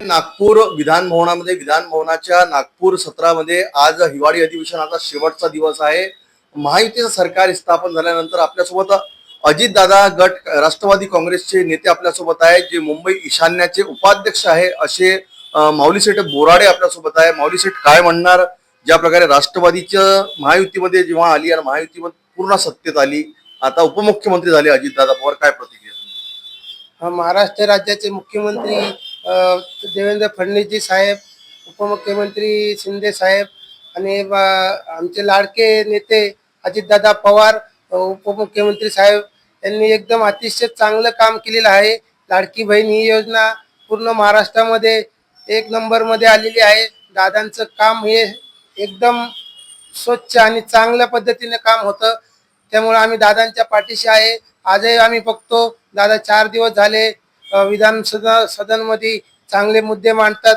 नागपूर विधान भवनामध्ये विधान भवनाच्या नागपूर सत्रामध्ये आज हिवाळी अधिवेशनाचा शेवटचा दिवस आहे. महायुतीचं सरकार स्थापन झाल्यानंतर आपल्यासोबत अजितदादा गट राष्ट्रवादी काँग्रेसचे नेते आपल्यासोबत आहेत जे मुंबई ईशान्याचे उपाध्यक्ष आहे असे माऊलीसेठ माऊली बोराडे आपल्यासोबत आहे. माऊलीसेठ काय म्हणणार? ज्या प्रकारे राष्ट्रवादीच्या महायुतीमध्ये जेव्हा आली आणि महायुतीमध्ये पूर्ण सत्तेत आली आता उपमुख्यमंत्री झाले अजितदादा पवार काय प्रतिक्रिया? महाराष्ट्र राज्याचे मुख्यमंत्री देवेंद्र फडणवीसजी साहेब उपमुख्यमंत्री शिंदे साहेब आणि आमचे लाडके नेते अजितदादा पवार उपमुख्यमंत्री साहेब यांनी एकदम अतिशय चांगलं काम केलेलं आहे. लाडकी बहीण ही योजना पूर्ण महाराष्ट्रामध्ये एक नंबरमध्ये आलेली आहे. दादांचं काम हे एकदम स्वच्छ आणि चांगल्या पद्धतीने काम होतं. त्यामुळे आम्ही दादांच्या पाठीशी आहे. आजही आम्ही बघतो. दादा चार दिवस झाले अ, विधान सदन सदनमध्ये चांगले मुद्दे मांडतात.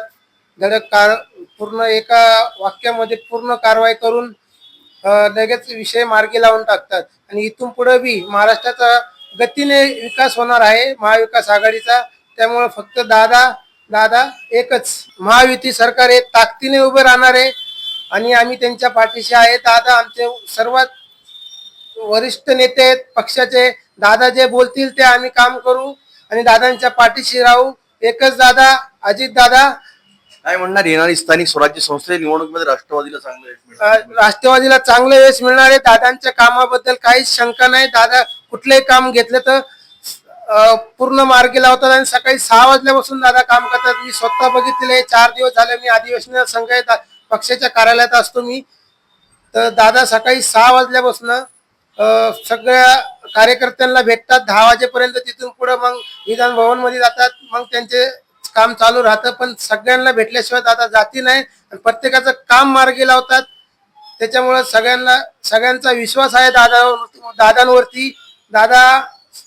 धडक कार पूर्ण एका वाक्यामध्ये पूर्ण कारवाई करून लगेच विषय मार्गी लावून टाकतात. आणि इथून पुढे बी महाराष्ट्राचा गतीने विकास होणार आहे महाविकास आघाडीचा. त्यामुळे फक्त दादा दादा एकच महायुती सरकार हे ताकदीने उभे राहणार आहे. आणि आम्ही त्यांच्या पाठीशी आहे. दादा आमचे सर्वात वरिष्ठ नेते आहेत. पक्षाचे दादा जे बोलतील ते आम्ही काम करू. आणि दादांच्या पाठीशी राहू एकच दादा अजित दादा. काय म्हणणार येणारी स्थानिक स्वराज्य संस्थेच्या निवडणुकीमध्ये राष्ट्रवादीला चांगलं यश मिळेल राष्ट्रवादीला चांगलं यश मिळणार आहे. दादांच्या कामाबद्दल काहीच शंका नाही. दादा कुठलंही काम घेतलं तर अं, पूर्ण मार्गी लावतात आणि सकाळी सहा वाजल्यापासून दादा काम करतात. मी स्वतः बघितलेले चार दिवस झाले मी अधिवेशन संघ पक्षाच्या कार्यालयात असतो मी. तर दादा सकाळी सहा वाजल्यापासून सगळ्या कार्यकर्त्यांना भेटतात. दहा वाजेपर्यंत तिथून पुढे मग विधान भवनमध्ये जातात. मग त्यांचे काम चालू राहतं. पण सगळ्यांना भेटल्याशिवाय दादा जाती नाही. आणि प्रत्येकाचं काम मार्गी लावतात. त्याच्यामुळे सगळ्यांना सगळ्यांचा विश्वास आहे दादा दादांवरती. दादा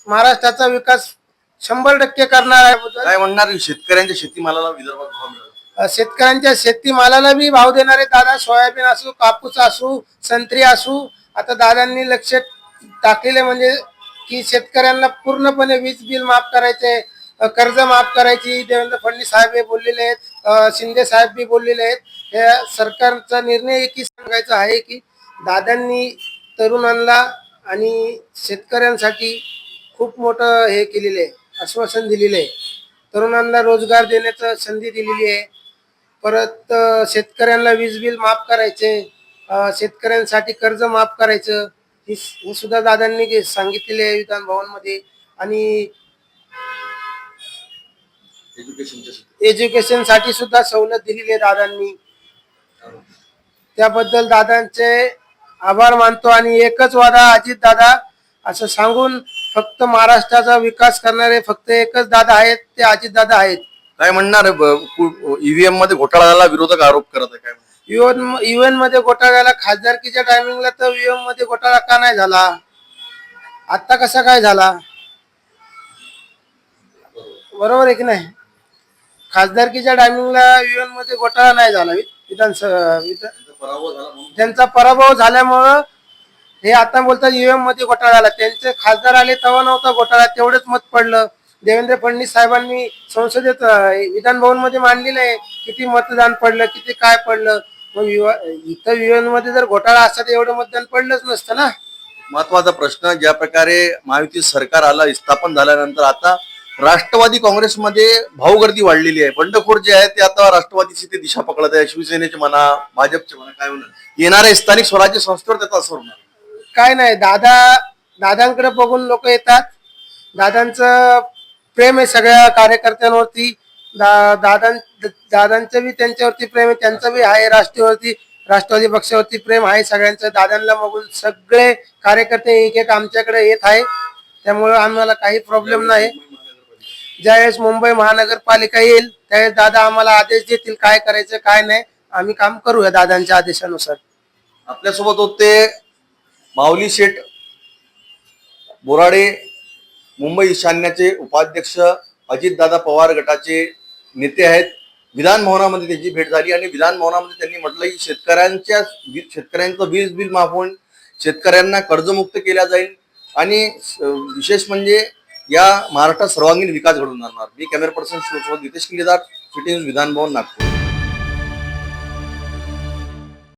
महाराष्ट्राचा विकास शंभर टक्के करणार आहे. काय म्हणणार शेतकऱ्यांच्या शेतीमालाला विदर्भात भाव मिळेल. शेतकऱ्यांच्या शेतीमालाला बी भाव देणारे दादा सोयाबीन असू कापूस असू संत्री असू आता दादांनी लक्ष टाकलेले म्हणजे की शेतकऱ्यांना पूर्णपणे वीज बिल माफ करायचे कर्ज माफ करायची. देवेंद्र फडणवीस साहेब हे बोललेले आहेत शिंदे साहेब बी बोललेले आहेत. या सरकारचा निर्णय एकही सांगायचा आहे की दादांनी तरुणांना आणि शेतकऱ्यांसाठी खूप मोठं हे केलेलं आहे आश्वासन दिलेलं आहे. तरुणांना रोजगार देण्याचं संधी दिलेली आहे. परत शेतकऱ्यांना वीज बिल माफ करायचे. शेतकऱ्यांसाठी कर्ज माफ करायचं हे हे सुद्धा दादांनी जे सांगितलेले आहे विधान भवनमध्ये. आणि एज्युकेशनसाठी. सुद्धा सवलत दिलेली आहे दादांनी. त्याबद्दल दादांचे आभार मानतो आणि एकच वादा अजित दादा असं सांगून फक्त महाराष्ट्राचा विकास करणारे फक्त एकच दादा आहेत ते अजित दादा आहेत. काय म्हणणार ईव्हीएममध्ये घोटाळा झाला विरोधक आरोप करत आहे काय म्हणणार? युएन युएनमध्ये घोटाळा झाला खासदारकीच्या टायमिंगला तर युएनमध्ये घोटाळा का नाही झाला? आता कसा काय झाला? बरोबर आहे की नाही? खासदारकीच्या टायमिंगला युएनमध्ये घोटाळा नाही झाला विधानसभा त्यांचा पराभव झाल्यामुळं हे आता बोलतात युएममध्ये घोटाळा झाला. त्यांचे खासदार आले तेव्हा नव्हता घोटाळा तेवढंच मत पडलं. देवेंद्र फडणवीस साहेबांनी संसदेत विधानभवन विधान भवनमध्ये मांडलेलं आहे किती मतदान पडलं किती काय पडलं. मग विवा- इथं युएनमध्ये जर घोटाळा असता तर एवढं मतदान पडलंच नसतं ना? महत्त्वाचा प्रश्न ज्या प्रकारे महायुती सरकार आलं स्थापन झाल्यानंतर आता राष्ट्रवादी काँग्रेसमध्ये भाऊगर्दी वाढलेली आहे. बंडखोर जे आहे ते आता राष्ट्रवादीची ते दिशा पकडत आहे शिवसेनेचे म्हणा भाजपचे म्हणा काय म्हणा. येणाऱ्या स्थानिक स्वराज्य संस्थेवर त्याचा असर होणार. काय नाही दादा दादांकडे बघून लोक येतात. दादांचं प्रेम आहे सगळ्या कार्यकर्त्यांवरती. दा दादां दादांचं बी त्यांच्यावरती प्रेम आहे त्यांचं बी आहे राष्ट्रीयवरती राष्ट्रवादी पक्षावरती प्रेम आहे सगळ्यांचं. दादांना बघून सगळे कार्यकर्ते एक एक आमच्याकडे येत आहे. त्यामुळे आम्हाला काही प्रॉब्लेम नाही. ज्यावेळेस मुंबई महानगरपालिका येईल त्यावेळेस दादा आम्हाला आदेश देतील काय करायचं काय नाही. आम्ही काम करूया दादांच्या आदेशानुसार. आपल्यासोबत होते माऊली शेठ बोराडे मुंबई ईशान्याचे उपाध्यक्ष अजितदादा पवार गटाचे नेते आहेत. विधान भवनामध्ये त्यांची भेट झाली आणि विधानभवनामध्ये त्यांनी म्हटलं की शेतकऱ्यांच्या शेतकऱ्यांचं वीज बिल माफ होईल शेतकऱ्यांना कर्जमुक्त केल्या जाईल आणि विशेष म्हणजे या महाराष्ट्रात सर्वांगीण विकास घडवून आणणार. मी कॅमेरा पर्सन सोबत नितेश किल्लेदार सिटी न्यूज विधानभवन नागपूर.